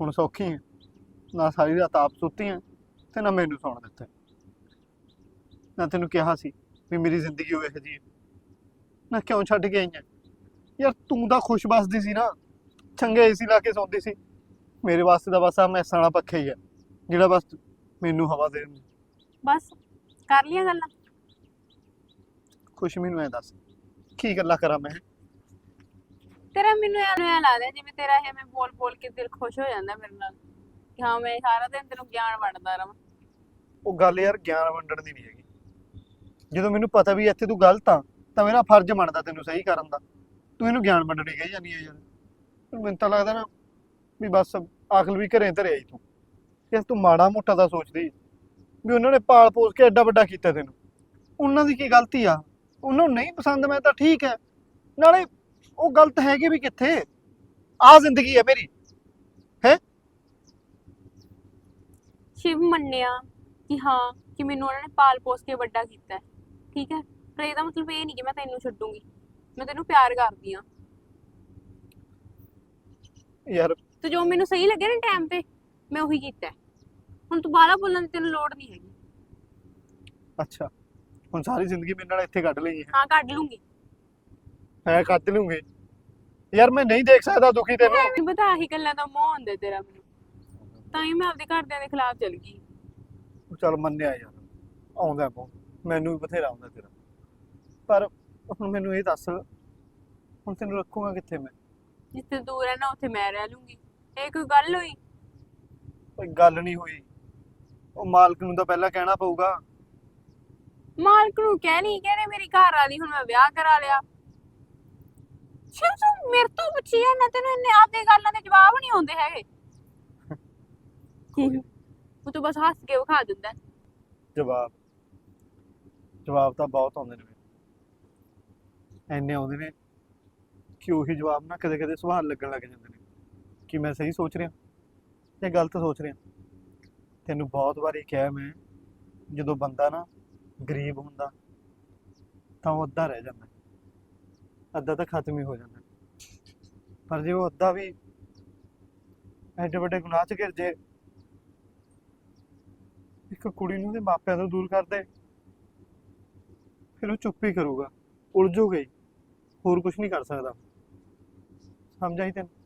ਹੁਣ ਸੌਖੀ ਹੈ ਨਾ ਸਾਰੀ ਰਾਤ ਆਪ ਸੁੱਤੀ ਹੈ ਤੇ ਨਾ ਮੈਨੂੰ ਸੌਣ ਦਿੱਤਾ। ਨਾ ਤੈਨੂੰ ਕਿਹਾ ਸੀ ਵੀ ਮੇਰੀ ਜ਼ਿੰਦਗੀ ਹੋਵੇ ਇਹੋ ਜਿਹੀ ਹੈ। ਨਾ ਕਿਉਂ ਛੱਡ ਕੇ ਆਈ ਹੈ ਯਾਰ ਤੂੰ ਤਾਂ ਖੁਸ਼ ਬਸਦੀ ਸੀ ਨਾ। ਚੰਗੇ ਏਸੀ ਲਾ ਕੇ ਸੌਂਦੀ ਸੀ। ਮੇਰੇ ਵਾਸਤੇ ਤਾਂ ਬਸ ਆ ਮੈਸਾਂ ਵਾਲਾ ਪੱਖਾ ਹੀ ਹੈ ਜਿਹੜਾ ਬਸ ਮੈਨੂੰ ਹਵਾ ਦੇ। ਬਸ ਕਰ ਲੀਆਂ ਗੱਲਾਂ? ਖੁਸ਼ ਮੈਨੂੰ ਐ ਦੱਸ ਕੀ ਗੱਲਾਂ ਕਰਾਂ ਮੈਂ? ਤੇਰਾ ਮੈਨੂੰ ਐਂ ਐਂ ਲੱਗਦਾ ਜਿਵੇਂ ਤੇਰਾ ਇਹ ਮੈਂ ਬੋਲ ਬੋਲ ਕੇ ਦਿਲ ਖੁਸ਼ ਹੋ ਜਾਂਦਾ ਮੇਰੇ ਨਾਲ। ਕਿ ਹਾਂ, ਮੈਂ ਸਾਰਾ ਦਿਨ ਤੈਨੂੰ ਗਿਆਨ ਵੰਡਦਾ ਰਵਾਂ ਉਹ ਗੱਲ ਯਾਰ ਗਿਆਨ ਵੰਡਣ ਦੀ ਨਹੀਂ ਹੈਗੀ। ਜਦੋਂ ਮੈਨੂੰ ਪਤਾ ਵੀ ਇੱਥੇ ਤੂੰ ਗਲਤ ਆ, ਤਾਂ ਮੇਰਾ ਫਰਜ਼ ਬਣਦਾ ਤੈਨੂੰ ਸਹੀ ਕਰਨ ਦਾ। ਤੂੰ ਇਹਨੂੰ ਗਿਆਨ ਵੰਡਣੀ ਕਹੀ ਜਾਂਦੀ ਹੈ ਯਾਰ। ਮੈਨੂੰ ਤਾਂ ਲੱਗਦਾ ਨਾ ਵੀ ਬਸ ਆਖਲ ਵੀ ਘਰੇ ਧਰੇ ਆਈ ਤੂੰ। ਇਸ ਤੂੰ ਮਾੜਾ ਮੋਟਾ ਦਾ ਸੋਚਦੀ ਵੀ ਉਹਨਾਂ ਨੇ ਪਾਲ ਪੋਸ ਕੇ ਐਡਾ ਵੱਡਾ ਕੀਤਾ ਤੈਨੂੰ। ਉਹਨਾਂ ਦੀ ਕੀ ਗਲਤੀ ਆ? ਉਹਨਾਂ ਨੂੰ ਨਹੀਂ ਪਸੰਦ, ਮੈਂ ਤਾਂ ਠੀਕ ਹੈ ਨਾਲੇ ਉਹ ਗਲਤ ਹੈਗੇ ਵੀ ਕਿੱਥੇ? ਆ ਜ਼ਿੰਦਗੀ ਹੈ ਮੇਰੀ। ਸ਼ਿਵ ਮੰਨਿਆ ਕਿ ਹਾਂ ਕਿ ਮੈਨੂੰ ਉਹਨਾਂ ਨੇ ਪਾਲ ਪੋਸ ਕੇ ਵੱਡਾ ਕੀਤਾ ਹੈ। ਠੀਕ ਹੈ? ਪਰ ਇਹਦਾ ਮਤਲਬ ਇਹ ਨਹੀਂ ਕਿ ਮੈਂ ਤੈਨੂੰ ਛੱਡੂੰਗੀ। ਮੈਂ ਤੈਨੂੰ ਪਿਆਰ ਕਰਦੀ ਆ ਯਾਰ ਤੇ ਜੋ ਮੈਨੂੰ ਸਹੀ ਲੱਗੇ ਨਾ ਟਾਈਮ ਤੇ ਮੈਂ ਉਹੀ ਕੀਤਾ ਹੈ। ਹੁਣ ਤੂੰ ਬਾਹਲਾ ਬੋਲਣ ਦੀ ਤੈਨੂੰ ਲੋੜ ਨਹੀਂ ਹੈਗੀ। ਅੱਛਾ। ਹੁਣ ਸਾਰੀ ਜ਼ਿੰਦਗੀ ਮੇਰੇ ਨਾਲ ਇੱਥੇ ਕੱਢ ਲਈ ਹੈ। ਹਾਂ ਕੱਢ ਲੂੰਗੀ। ਹੈ ਕੱਢ ਲੂੰਗੇ। ਯਾਰ ਮੈਂ ਨਹੀਂ ਦੇਖ ਸਕਦਾ ਦੁਖੀ ਤੈਨੂੰ ਮੈਨੂੰ ਪਤਾ ਆਹੀ ਗੱਲਾਂ ਦਾ ਮੋਹ ਹੁੰਦਾ ਤੇਰਾ ਮੈਨੂੰ। ਤਾਂ ਹੀ ਮੈਂ ਆਪਦੇ ਘਰਦਿਆਂ ਦੇ ਖਿਲਾਫ ਚਲ ਗਈ। ਚੱਲ ਮੰਨਿਆ ਯਾਰ ਆਉਂਦਾ ਮੋ ਮੈਨੂੰ ਵੀ ਬਥੇਰਾ ਆਉਂਦਾ ਤੇਰਾ। ਪਰ ਹੁਣ ਮੈਨੂੰ ਇਹ ਦੱਸ ਹੁਣ ਤੈਨੂੰ ਰੱਖੂਗਾ ਕਿੱਥੇ ਮੈਂ? ਜਿੱਥੇ ਦੂਰ ਹੈ ਨਾ ਉੱਥੇ ਮੈਂ ਰਹਿ ਲੂੰਗੀ। ਇਹ ਕੋਈ ਗੱਲ ਹੋਈ? ਕੋਈ ਗੱਲ ਨਹੀਂ ਹੋਈ। ਉਹ ਮਾਲਕ ਨੂੰ ਤਾਂ ਪਹਿਲਾਂ ਕਹਿਣਾ ਪਊਗਾ। ਮਾਲਕ ਨੂੰ ਕਹਿ ਨਹੀਂ ਕਹਿੰਦੇ ਮੇਰੀ ਘਰ ਵਾਲੀ ਹੁਣ ਮੈਂ ਵਿਆਹ ਕਰਾ ਲਿਆ। ਸ਼ਿਵ ਤੂੰ ਮੇਰੇ ਤੋਂ ਪੁੱਛੀ ਹੈ ਨਾ ਤੈਨੂੰ ਇੰਨੇ ਆਪਦੇ ਗੱਲਾਂ ਦੇ ਜਵਾਬ ਨਹੀਂ ਆਉਂਦੇ ਹੈਗੇ। ਉਹ ਤਾਂ ਬਸ ਹੱਸ ਕੇ ਵਿਖਾ ਦਿੰਦਾ। ਹੈ। ਜਵਾਬ। ਜਵਾਬ ਤਾਂ ਬਹੁਤ ਆਉਂਦੇ ਨੇ ਮੈਨੂੰ ਐਨੇ ਆਉਂਦੇ ਨੇ ਕਿ ਉਹੀ ਜਵਾਬ ਨਾ ਕਦੇ ਕਦੇ ਸਵਾਲ ਲੱਗਣ ਲੱਗ ਜਾਂਦੇ ਨੇ ਕਿ ਮੈਂ ਸਹੀ ਸੋਚ ਰਿਹਾ ਜਾਂ ਗਲਤ ਸੋਚ ਰਿਹਾ। ਤੈਨੂੰ ਬਹੁਤ ਵਾਰੀ ਕਿਹਾ ਮੈਂ ਜਦੋਂ ਬੰਦਾ ਨਾ ਗਰੀਬ ਹੁੰਦਾ ਤਾਂ ਉਹ ਅੱਧਾ ਰਹਿ ਜਾਂਦਾ। ਅੱਧਾ ਤਾਂ ਖਤਮ ਹੀ ਹੋ ਜਾਂਦਾ। ਪਰ ਜੇ ਉਹ ਅੱਧਾ ਵੀ ਐਡੇ ਵੱਡੇ ਗੁਨਾਹ 'ਚ ਘਿਰ ਜੇ, ਇੱਕ ਕੁੜੀ ਨੂੰ ਉਹਦੇ ਮਾਪਿਆਂ ਤੋਂ ਦੂਰ ਕਰ ਦੇ, ਫਿਰ ਉਹ ਚੁੱਪ ਹੀ ਕਰੂਗਾ, ਉਲਝੂਗਾ ਹੀ ਹੋਰ ਕੁਝ ਨਹੀਂ ਕਰ ਸਕਦਾ। ਸਮਝਾਈ ਤੈਨੂੰ?